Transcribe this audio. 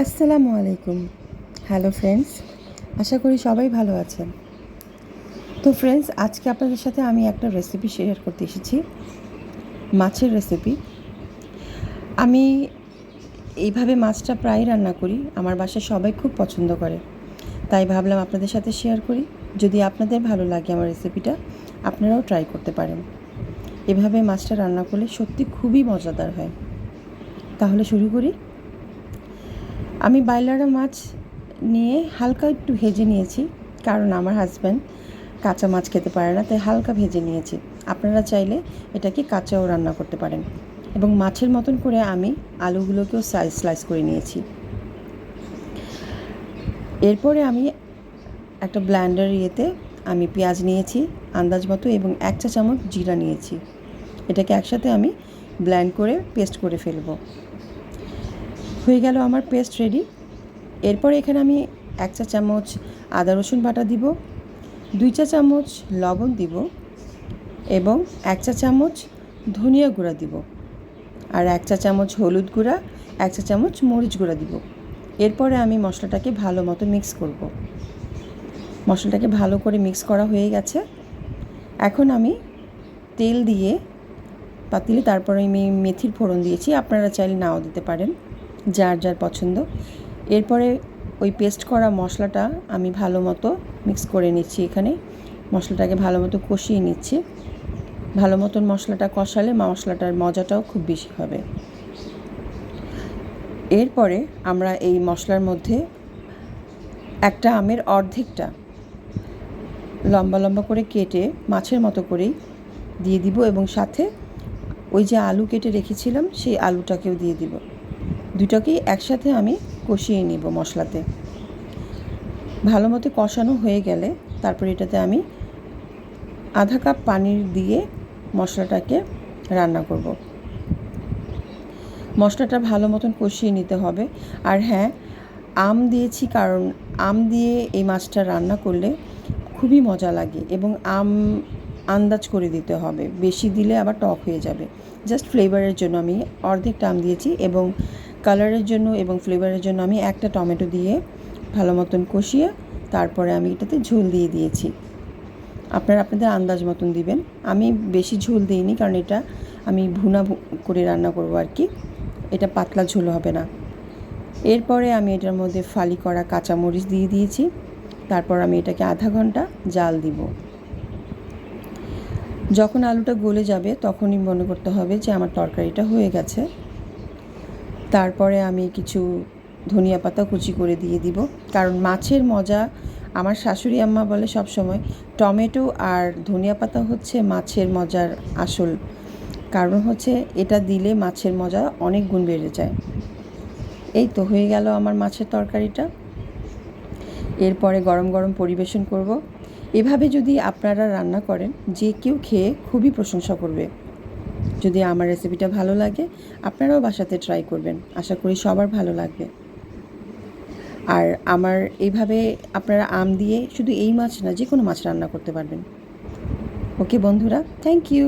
আসসালামু আলাইকুম। Hello friends আশা করি সবাই ভালো আছেন। তো ফ্রেন্ডস আজকে আপনাদের সাথে আমি একটা রেসিপি শেয়ার করতে এসেছি। মাছের রেসিপি আমি এইভাবে মাছটা প্রায় রান্না করি। আমার বাসায় সবাই খুব পছন্দ করে। তাই ভাবলাম আপনাদের সাথে শেয়ার করি। যদি আপনাদের ভালো লাগে আমার রেসিপিটা আপনারাও ট্রাই করতে পারেন। এভাবে মাছটা রান্না করলে সত্যি খুবই মজাদার হয়। তাহলে শুরু করি। আমি বাইলারা মাছ নিয়ে হালকা একটু ভেজে নিয়েছি, কারণ আমার হাজব্যান্ড কাঁচা মাছ খেতে পারে না, তাই হালকা ভেজে নিয়েছি। আপনারা চাইলে এটাকে কাঁচাও রান্না করতে পারেন। এবং মাছের মতন করে আমি আলুগুলোকেও সাইজ স্লাইস করে নিয়েছি। এরপরে আমি একটা ব্ল্যান্ডার ইয়েতে আমি পেঁয়াজ নিয়েছি, আন্দাজ মতো, এবং এক চা চামচ জিরা নিয়েছি। এটাকে একসাথে আমি ব্ল্যান্ড করে পেস্ট করে ফেলব। হয়ে গেল আমার পেস্ট রেডি এরপর এখানে আমি এক চা চামচ আদা রসুন বাটা দিব, দুই চা চামচ লবণ দিব এবং এক চা চামচ ধনিয়া গুঁড়া দিব আর এক চা চামচ হলুদ গুঁড়া, এক চা চামচ মরিচ গুঁড়া দিব। এরপরে আমি মশলাটাকে ভালো মতো মিক্স করব। মশলাটাকে ভালো করে মিক্স করা হয়ে গেছে। এখন আমি তেল দিয়ে পাতিলে তারপরে আমি মেথির ফোড়ন দিয়েছি, আপনারা চাইলে নাও দিতে পারেন। যার যার পছন্দ। এরপরে ওই পেস্ট করা মশলাটা আমি ভালো মতো মিক্স করে নিচ্ছি এখানে। মশলাটাকে ভালো মতো কষিয়ে নিচ্ছি। ভালো মতন মশলাটা কষালে মশলাটার মজাটাও খুব বেশি হবে। এরপরে আমরা এই মশলার মধ্যে একটা আমের অর্ধেকটা লম্বা লম্বা করে কেটে মাছের মতো করেই দিয়ে দিব এবং সাথে ওই যে আলু কেটে রেখেছিলাম, সেই আলুটাকেও দিয়ে দিব। দুটোকেই একসাথে আমি কষিয়ে নেব মশলাতে। ভালো মতো কষানো হয়ে গেলে তারপর এটাতে আমি আধা কাপ পানি দিয়ে মশলাটাকে রান্না করব। মশলাটা ভালো মতন কষিয়ে নিতে হবে। আর হ্যাঁ আম দিয়েছি কারণ আম দিয়ে এই মাছটা রান্না করলে খুবই মজা লাগে এবং আম আন্দাজ করে দিতে হবে। বেশি দিলে আবার টক হয়ে যাবে। জাস্ট ফ্লেভারের জন্য আমি অর্ধেকটা আম দিয়েছি এবং কালারের জন্য এবং ফ্লেভারের জন্য আমি একটা টমেটো দিয়ে ভালো মতন কষিয়ে তারপরে আমি এটাতে ঝোল দিয়ে দিয়েছি। আপনারা আপনাদের আন্দাজ মতন দিবেন। আমি বেশি ঝোল দিইনি কারণ এটা আমি ভুনা করে রান্না করব আর কি। এটা পাতলা ঝোল হবে না। এরপরে আমি এটার মধ্যে ফালি করা কাঁচামরিচ দিয়ে দিয়েছি। তারপর আমি এটাকে আধা ঘণ্টা জাল দিব। যখন আলুটা গলে যাবে তখনই মনে করতে হবে যে আমার তরকারিটা হয়ে গেছে। তারপরে আমি কিছু ধনিয়া পাতা কুচি করে দিয়ে দিব। কারণ মাছের মজা আমার শাশুড়ি আম্মা বলে সব সময় টমেটো আর ধনিয়া পাতা হচ্ছে মাছের মজার আসল। কারণ হচ্ছে এটা দিলে মাছের মজা অনেক গুণ বেড়ে যায়। এই তো হয়ে গেল আমার মাছের তরকারিটা। এরপরে গরম গরম পরিবেশন করব। এভাবে যদি আপনারা রান্না করেন, যে কেউ খেয়ে খুবই প্রশংসা করবে। যদি আমার রেসিপিটা ভালো লাগে, আপনারাও বাসাতে ট্রাই করবেন। আশা করি সবার ভালো লাগবে। আর আমার এইভাবে আপনারা আম দিয়ে শুধু এই মাছ না যে কোনো মাছ রান্না করতে পারবেন। ওকে বন্ধুরা থ্যাংক ইউ